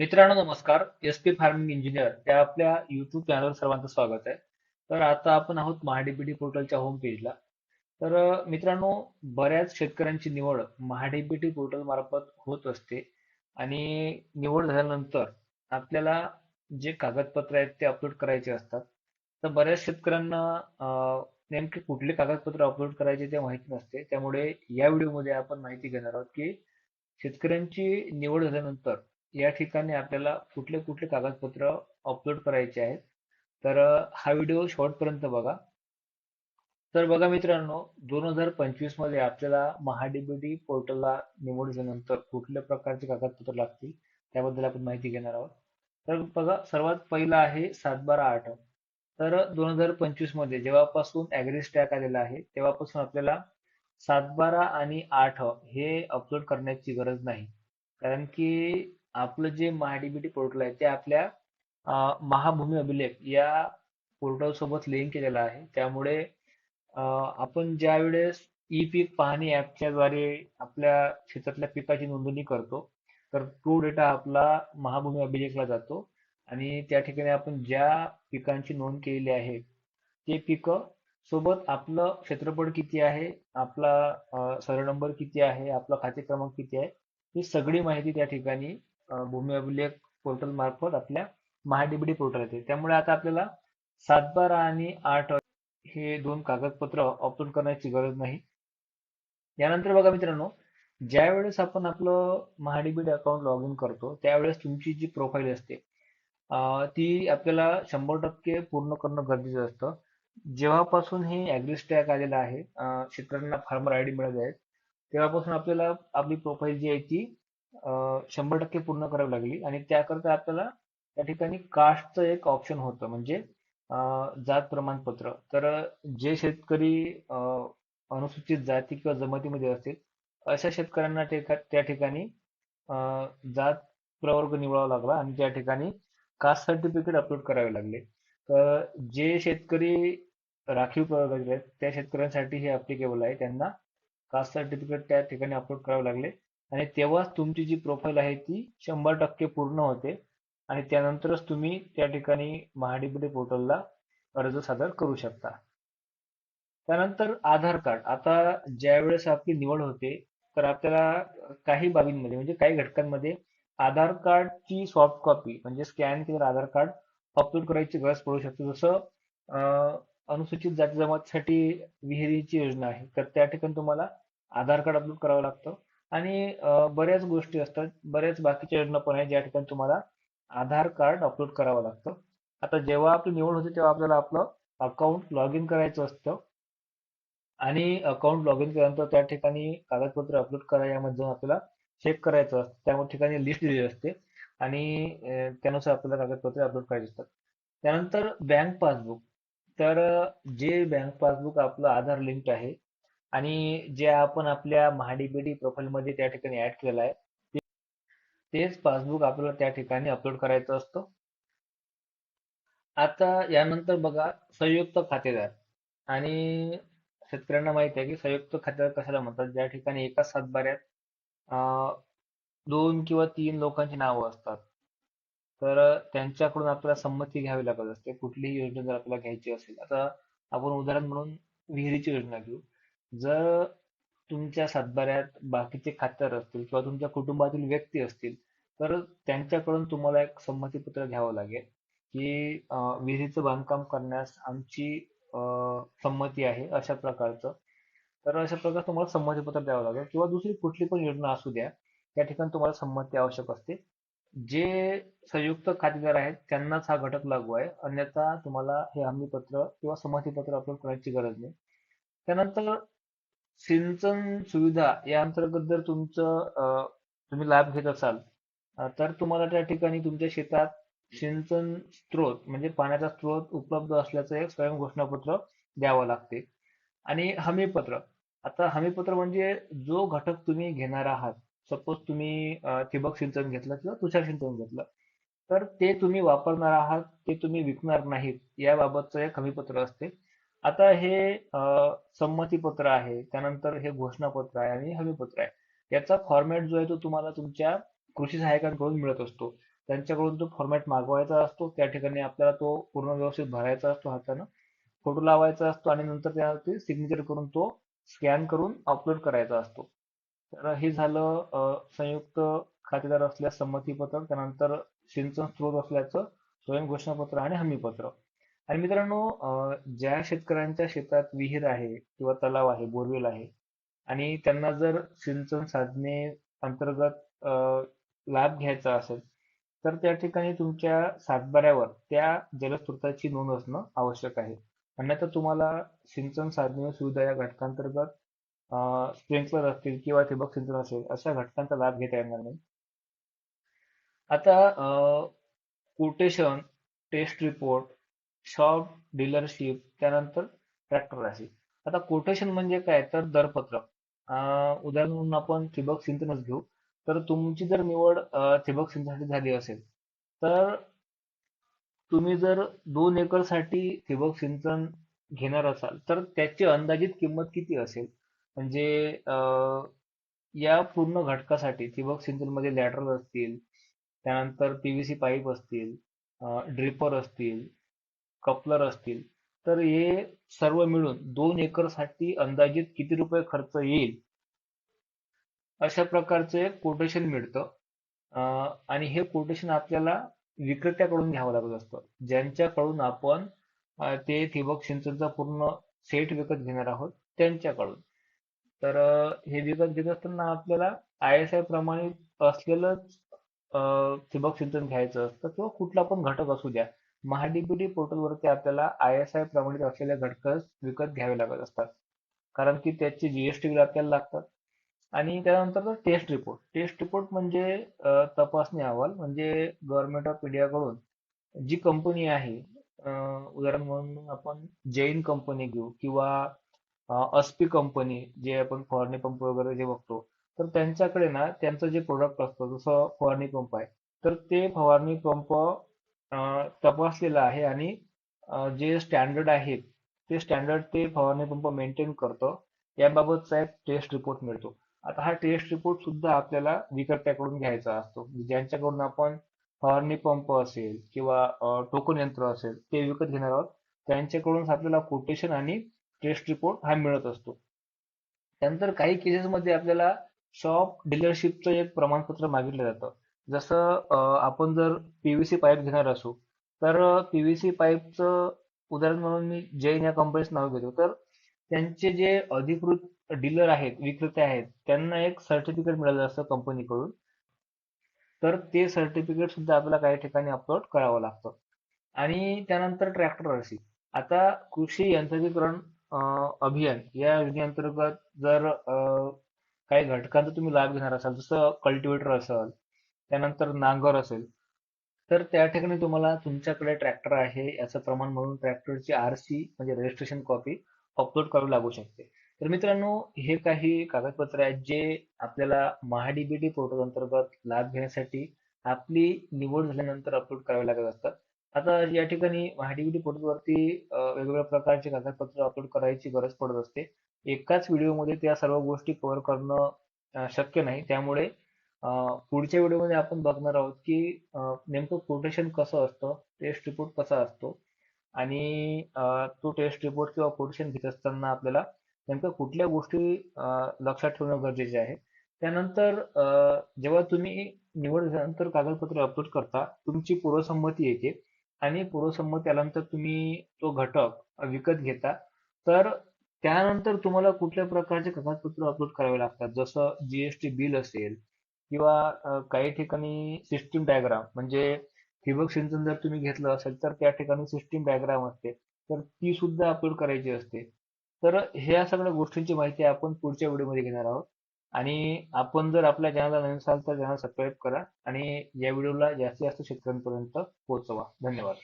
मित्रांनो नमस्कार. S P farming engineer या आपल्या युट्यूब चॅनलवर सर्वांचं स्वागत आहे. तर आता आपण आहोत महाडीबीटी पोर्टलच्या होम पेजला तर मित्रांनो बऱ्याच शेतकऱ्यांची निवड महाडीबीटी पोर्टल मार्फत होत असते. आणि निवड झाल्यानंतर आपल्याला जे कागदपत्र आहेत ते अपलोड करायचे असतात. तर बऱ्याच शेतकऱ्यांना नेमके कुठले कागदपत्र अपलोड करायचे ते माहिती नसते. त्यामुळे या व्हिडिओमध्ये आपण माहिती घेणार आहोत की शेतकऱ्यांची निवड झाल्यानंतर या ठिकाणी आपल्याला कुठले कुठले कागदपत्र अपलोड करायचे आहेत. तर हा व्हिडिओ शॉर्टपर्यंत बघा. तर बघा मित्रांनो दोन हजार पंचवीसमध्ये आपल्याला महाडीबीटी पोर्टलला निवड झाल्यानंतर कुठल्या प्रकारचे कागदपत्र लागतील त्याबद्दल आपण माहिती घेणार आहोत. तर बघा सर्वात पहिला आहे सातबारा आठ. तर दोन हजार पंचवीसमध्ये जेव्हापासून ऍग्री टॅक आलेला आहे तेव्हापासून आपल्याला सात बारा आणि आठ हे अपलोड करण्याची गरज नाही. कारण की आपलं जे महाडीबीटी पोर्टल आहे ते आपल्या महाभूमी अभिलेख या पोर्टल सोबत लिंक केलेलं आहे. त्यामुळे आपण ज्या वेळेस ई पीक पाहणी ऍपच्या द्वारे आपल्या शेतातल्या पिकाची नोंदणी करतो तर तो डेटा आपला महाभूमी अभिलेखला जातो. आणि त्या ठिकाणी आपण ज्या पिकांची नोंद केलेली आहे ते पिकं सोबत आपलं क्षेत्रफळ किती आहे आपला सरळ नंबर किती आहे आपला खाते क्रमांक किती आहे ही सगळी माहिती त्या ठिकाणी भूमी अभिलेख पोर्टल मार्फत आपल्या महाडीबीडी पोर्टल येते. त्यामुळे आता आपल्याला सातबारा आणि आठ हे दोन कागदपत्र अपलोड करण्याची गरज नाही. यानंतर बघा मित्रांनो ज्या वेळेस आपण आपलं महाडीबीडी अकाउंट लॉग इन करतो त्यावेळेस तुमची जी प्रोफाईल असते ती आपल्याला शंभर टक्के पूर्ण करणं गरजेचं असतं. जेव्हापासून हे ॲग्री टॅग आलेला आहे शेतकऱ्यांना फार्मर आय डी मिळाले आहेत तेव्हापासून आपल्याला आपली प्रोफाईल जी आहे ती अ, शंभर टक्के पूर्ण करावी लागली. आणि त्याकरता आपल्याला त्या ठिकाणी कास्टचं एक ऑप्शन होतं. म्हणजे अ, जात प्रमाणपत्र. तर जे शेतकरी अ, अनुसूचित जाती किंवा जमातीमध्ये असतील अशा शेतकऱ्यांना ते त्या ठिकाणी अ, जात प्रवर्ग निवडावा लागला आणि त्या ठिकाणी कास्ट सर्टिफिकेट अपलोड करावे लागले. तर जे शेतकरी राखीव प्रवर्गाचे आहेत त्या शेतकऱ्यांसाठी हे अप्लिकेबल आहे. त्यांना कास्ट सर्टिफिकेट त्या ठिकाणी अपलोड करावे लागले. आणि तेव्हाच तुमची जी प्रोफाईल आहे ती शंभर टक्के पूर्ण होते. आणि त्यानंतरच तुम्ही त्या ठिकाणी महाडीबीटी पोर्टलला अर्ज सादर करू शकता. त्यानंतर आधार कार्ड. आता ज्यावेळेस आपली निवड होते तर आपल्याला काही बाबींमध्ये म्हणजे काही घटकांमध्ये आधार कार्डची सॉफ्ट कॉपी म्हणजे स्कॅन केलेलं आधार कार्ड अपलोड करायची गरज पडू शकते. जसं अनुसूचित जाती जमातीसाठी विहिरीची योजना आहे तर त्या ठिकाणी तुम्हाला आधार कार्ड अपलोड करावं लागतं. आणि बऱ्याच गोष्टी असतात. बऱ्याच बाकीच्या योजना पण आहेत ज्या ठिकाणी तुम्हाला आधार कार्ड अपलोड करावं लागतं. आता जेव्हा आपली निवड होते तेव्हा आपल्याला आपलं अकाउंट लॉग इन करायचं असतं. आणि अकाउंट लॉग इन केल्यानंतर त्या ठिकाणी कागदपत्र अपलोड करा. यामध्ये जाऊन आपल्याला चेक करायचं असतं. त्या ठिकाणी लिस्ट दिलेली असते. आणि त्यानुसार आपल्याला कागदपत्रे अपलोड करायची असतात. त्यानंतर बँक पासबुक तर जे बँक पासबुक आपलं आधार लिंक आहे आणि जे आपण आपल्या महाडीबीटी प्रोफाईल मध्ये त्या ठिकाणी ऍड केलेलं आहे तेच पासबुक आपल्याला त्या ठिकाणी अपलोड करायचं असतं. आता यानंतर बघा संयुक्त खातेदार. आणि शेतकऱ्यांना माहीत आहे की संयुक्त खातेदार कशाला म्हणतात? ज्या ठिकाणी एकाच सातबाऱ्यात दोन किंवा तीन लोकांची नावं असतात. तर त्यांच्याकडून आपल्याला संमती घ्यावी लागत असते. कुठलीही योजना जर आपल्याला घ्यायची असेल आता आपण उदाहरण म्हणून विहिरीची योजना घेऊ. जर तुमच्या सातबाऱ्यात बाकीचे खातेदार असतील किंवा तुमच्या कुटुंबातील व्यक्ती असतील तर त्यांच्याकडून तुम्हाला एक संमतीपत्र घ्यावं लागेल की विहिरीचं बांधकाम करण्यास आमची संमती आहे अशा प्रकारचं. तर अशा प्रकारे तुम्हाला संमतीपत्र द्यावं लागेल किंवा दुसरी कुठली पण योजना असू द्या त्या ठिकाणी तुम्हाला संमती आवश्यक असते. जे संयुक्त खातेदार आहेत त्यांनाच हा घटक लागू आहे. अन्यथा तुम्हाला हे हमीपत्र किंवा संमतीपत्र अपलोड करायची गरज नाही. त्यानंतर सिंचन सुविधा या अंतर्गत जर तुमचं तुम्ही लाभ घेत असाल तर तुम्हाला त्या ठिकाणी तुमच्या शेतात सिंचन स्त्रोत म्हणजे पाण्याचा स्त्रोत उपलब्ध असल्याचं एक स्वयं घोषणापत्र द्यावं लागते. आणि हमीपत्र. आता हमीपत्र म्हणजे जो घटक तुम्ही घेणार आहात सपोज तुम्ही ठिबक सिंचन घेतलं किंवा तुषार सिंचन घेतलं तर ते तुम्ही वापरणार आहात ते तुम्ही विकणार नाहीत याबाबतचं एक हमीपत्र असते. आता हे संमतीपत्र आहे त्यानंतर हे घोषणापत्र आहे आणि हमीपत्र आहे. याचा फॉर्मॅट जो आहे तो तुम्हाला तुमच्या कृषी सहाय्यकांकडून मिळत असतो. त्यांच्याकडून तो फॉर्मॅट मागवायचा असतो त्या ठिकाणी आपल्याला तो पूर्ण व्यवस्थित भरायचा असतो हातानं. फोटो लावायचा असतो आणि नंतर त्यावरती सिग्नेचर करून तो स्कॅन करून अपलोड करायचा असतो. तर हे झालं संयुक्त खातेदार असल्यास संमतीपत्र त्यानंतर सिंचन स्त्रोत असल्याचं स्वयं घोषणापत्र आणि हमीपत्र. आणि मित्रांनो ज्या शेतकऱ्यांच्या शेतात विहीर आहे किंवा तलाव आहे बोरवेल आहे आणि त्यांना जर सिंचन साधने अंतर्गत लाभ घ्यायचा असेल तर त्या ठिकाणी तुमच्या सातबाऱ्यावर त्या जलस्रोताची नोंद असणं आवश्यक आहे. अन्यथा तुम्हाला सिंचन साधने सुविधा या घटकांतर्गत स्प्रिंकलर असतील किंवा ठिबक सिंचन असेल अशा घटकांचा लाभ घेता येणार नाही. आता quotation test report shop dealership त्यानंतर ट्रॅक्टर राशी आता कोटेशन म्हणजे काय? तर दरपत्रक. उदाहरण म्हणून आपण ठिबक सिंचनच घेऊ. तर तुमची जर निवड ठिबक सिंचनासाठी झाली असेल तर तुम्ही जर दोन एकरसाठी ठिबक सिंचन घेणार असाल तर त्याची अंदाजित किंमत किती असेल? म्हणजे या पूर्ण घटकासाठी ठिबक सिंचनमध्ये लॅटरल असतील त्यानंतर पीव्हीसी पाईप असतील ड्रिपर असतील कपलर असतील तर हे सर्व मिळून दोन एकरसाठी अंदाजित किती रुपये खर्च येईल? अशा प्रकारचे कोटेशन मिळतं. आणि हे कोटेशन आपल्याला विक्रेत्याकडून घ्यावं लागत असतं. ज्यांच्याकडून आपण ते ठिबक सिंचनचा पूर्ण सेट विकत घेणार आहोत त्यांच्याकडून. तर हे विकत घेत असताना आपल्याला आय एस आय प्रमाणित असलेलंच ठिबक सिंचन घ्यायचं असतं किंवा कुठला पण घटक असू द्या. महाडीबीटी पोर्टलवरती आपल्याला आय एस आय प्रमाणित असलेल्या घटक विकत घ्यावे लागत असतात. कारण की त्याची जीएसटी बिल आपल्याला लागतात. आणि त्यानंतर टेस्ट रिपोर्ट. टेस्ट रिपोर्ट म्हणजे तपासणी अहवाल. म्हणजे गव्हर्नमेंट ऑफ इंडियाकडून जी कंपनी आहे उदाहरण म्हणून आपण जैन कंपनी घेऊ किंवा अस्पी कंपनी जे आपण फवारणी पंप वगैरे जे बघतो तर त्यांच्याकडे ना त्यांचं जे प्रोडक्ट असतं जसं फवारणी पंप आहे तर ते फवारणी पंप तपासलेलं आहे आणि जे स्टँडर्ड आहेत ते स्टँडर्ड ते फवारणी पंप मेंटेन करतं. याबाबतचा एक टेस्ट रिपोर्ट मिळतो. आता हा टेस्ट रिपोर्ट सुद्धा आपल्याला विक्रेत्याकडून घ्यायचा असतो. ज्यांच्याकडून आपण फवारणी पंप असेल किंवा टोकन यंत्र असेल ते विकत घेणार आहोत. त्यांच्याकडून आपल्याला कोटेशन आणि टेस्ट रिपोर्ट हा मिळत असतो. त्यानंतर काही केसेसमध्ये आपल्याला शॉप डीलरशिपचं एक प्रमाणपत्र मागितलं जातं. जसं आपण जर पीव्हीसी पाईप घेणार असू तर पीव्हीसी पाईपचं उदाहरण म्हणून मी जैन या कंपनीचं नाव घेतो. तर त्यांचे जे अधिकृत डीलर आहेत विक्रेते आहेत त्यांना एक सर्टिफिकेट मिळालं असतं कंपनीकडून तर ते सर्टिफिकेट सुद्धा आपल्याला काही ठिकाणी अपलोड करावं लागतं. आणि त्यानंतर ट्रॅक्टर अशी आता कृषी यांत्रिकीकरण अभियान या योजनेअंतर्गत जर काही घटकांचा तुम्ही लाभ घेणार असाल जसं कल्टिवेटर असेल त्यानंतर नांगर असेल. तर त्या ठिकाणी तुम्हाला तुमच्याकडे ट्रॅक्टर आहे याचं प्रमाण म्हणून ट्रॅक्टरची आर सी म्हणजे रजिस्ट्रेशन कॉपी अपलोड करावी लागू शकते. तर मित्रांनो हे काही कागदपत्र आहेत जे आपल्याला महाडीबीटी पोर्टल अंतर्गत लाभ घेण्यासाठी आपली निवड झाल्यानंतर अपलोड करावे लागत असतात. आता या ठिकाणी महाडीबीटी पोर्टलवरती वेगवेगळ्या प्रकारचे कागदपत्र अपलोड करायची गरज पडत असते. एकाच व्हिडिओमध्ये त्या सर्व गोष्टी कव्हर करणं शक्य नाही. त्यामुळे पुढच्या व्हिडिओमध्ये आपण बघणार आहोत की नेमकं कोटेशन कसं असतं टेस्ट रिपोर्ट कसा असतो आणि तो टेस्ट रिपोर्ट किंवा कोटेशन घेत असताना आपल्याला नेमकं कुठल्या गोष्टी लक्षात ठेवणं गरजेचे आहे. त्यानंतर जेव्हा तुम्ही निवड झाल्यानंतर कागदपत्र अपलोड करता तुमची पूर्वसंमती येते आणि पूर्वसंमती आल्यानंतर तुम्ही तो घटक विकत घेता. तर त्यानंतर तुम्हाला कुठल्या प्रकारचे कागदपत्र अपलोड करावे लागतात? जसं जीएसटी बिल असेल किंवा काही ठिकाणी सिस्टीम डायग्राम म्हणजे ठिबक सिंचन जर तुम्ही घेतलं असेल तर त्या ठिकाणी सिस्टीम डायग्राम असते. तर ती सुद्धा अपलोड करायची असते. तर ह्या सगळ्या गोष्टींची माहिती आपण पुढच्या व्हिडिओमध्ये घेणार आहोत. आणि आपण जर आपल्या चॅनलला नवीन असाल तर चॅनल सबस्क्राईब करा. आणि या व्हिडिओला जास्तीत जास्त शेतकऱ्यांपर्यंत पोहोचवा. धन्यवाद.